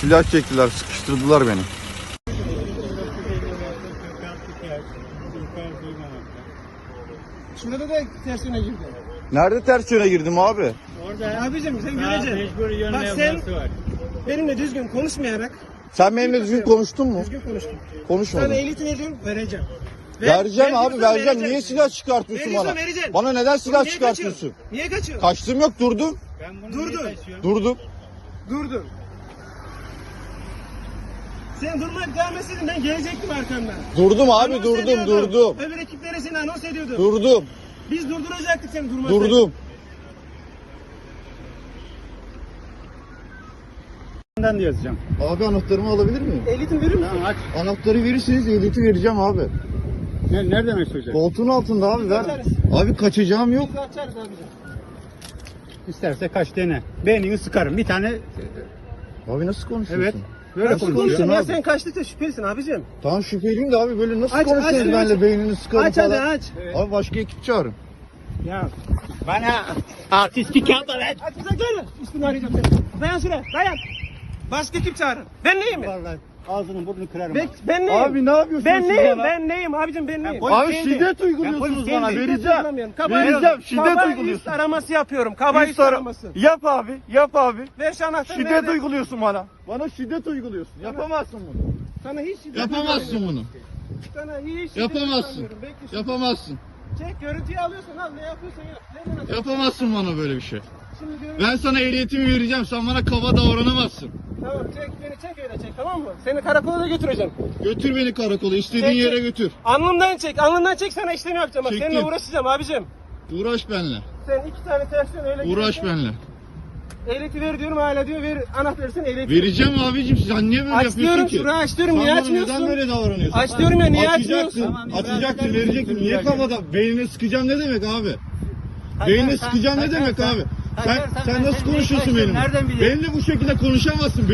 Silah çektiler, sıkıştırdılar beni. Şurada da ters yöne girdi. Nerede ters yöne girdim abi? Orada. Abicim sen göreceksin. Bak sen benimle düzgün konuşmayarak Sen benimle düzgün konuştun mu? düzgün konuştun. Konuşmadın. Sana ehliyeti veriyorum vereceğim. Ver- Vereceğim ver abi vereceğim. Niye silah çıkartıyorsun bana? vereceksin. Bana neden silah Niye çıkartıyorsun? kaçıyorsun? Niye kaçıyorsun? Kaçtım yok durdum. Ben bunu niye taşıyorum? Durdum. Sen durmak devam etseydin ben gelecektim arkandan. Durdum abi Anons durdum ediyordum. durdum. Öbür ekiplere seni anons ediyordum. Durdum. Biz durduracaktık seni durmasaydın. Durdum. Bundan da yazacağım. Abi anahtarımı alabilir miyim? Ehliyetini verir misin? Tamam aç. Anahtarı verirseniz ehliyeti vereceğim abi. Ne, nerede mesaj olacak? Koltuğun altında abi ver. Açarız. Abi kaçacağım yok. Biz de açarız abicim. İsterse kaç dene. Beynini sıkarım. Bir tane Abi nasıl konuşuyorsun? evet. Böyle Nasıl konuşuyor. konuşuyorsun Ya abi? sen kaçtıkça şüphelisin abicim. Tamam şüpheliyim de abi böyle nasıl Aç, konuşuyorsun aç, benimle aç. beynini sıkarım Aç falan. hadi aç. Abi başka ekip çağırın. Ya bana artistik yapma lan. Aç uzaklara. Üstünü arayacağım seni. Dayan şuraya dayan. Başka ekip çağırın. Ben neyim? Vallahi ağzını burnunu kırarım. Ben, ben neyim? Abi ne yapıyorsunuz ben siz neyim? bana? Ben neyim abicim ben neyim? polis Abi değilim. şiddet uyguluyorsunuz bana. Vereceğim. Vereceğim. Şiddet kaba uyguluyorsun. araması yapıyorum. Kaba üst araması. Yap abi. Yap abi. Ver şu anahtarı. Şiddet nerede? uyguluyorsun bana. Bana şiddet uyguluyorsun. Yapamazsın bunu. Sana hiç şiddet Yapamazsın bunu. Sana hiç şiddet Yapamazsın. Bekle şimdi. Yapamazsın. Çek görüntüyü alıyorsun al ne yapıyorsan yap. Ver bana. Yapamazsın bana böyle bir şey. Şimdi görüntü. Ben sana ehliyetimi vereceğim. Sen bana kaba davranamazsın. Tamam çek beni çek öyle çek tamam mı? Seni karakola da götüreceğim. Götür beni karakola. istediğin Çek, yere çek. götür. Alnımdan çek alnından çek sana işlemi yapacağım. Bak Çektim. seninle uğraşacağım abicim. Uğraş benimle. Sen iki tane tersten öyle Uğraş gidiyorsun. benimle. Ehliyeti ver diyorum hala diyor ver anahtarı sen ehliyeti. Vereceğim abicim. Sen niye böyle Aç yapıyorsun ki? şurayı aç diyorum Sen niye bana açmıyorsun? neden böyle davranıyorsun? Aç diyorum ya niye Açacaksın. açmıyorsun? Tamam, Açacaksın, biraz vereceksin. Niye kafada? Beynine sıkacağım ne demek abi? Beynine sıkacağım ne demek abi? Sen, sen- sen sen nasıl konuşuyorsun benimle? nereden biliyorsun? Benimle bu şekilde konuşamazsın.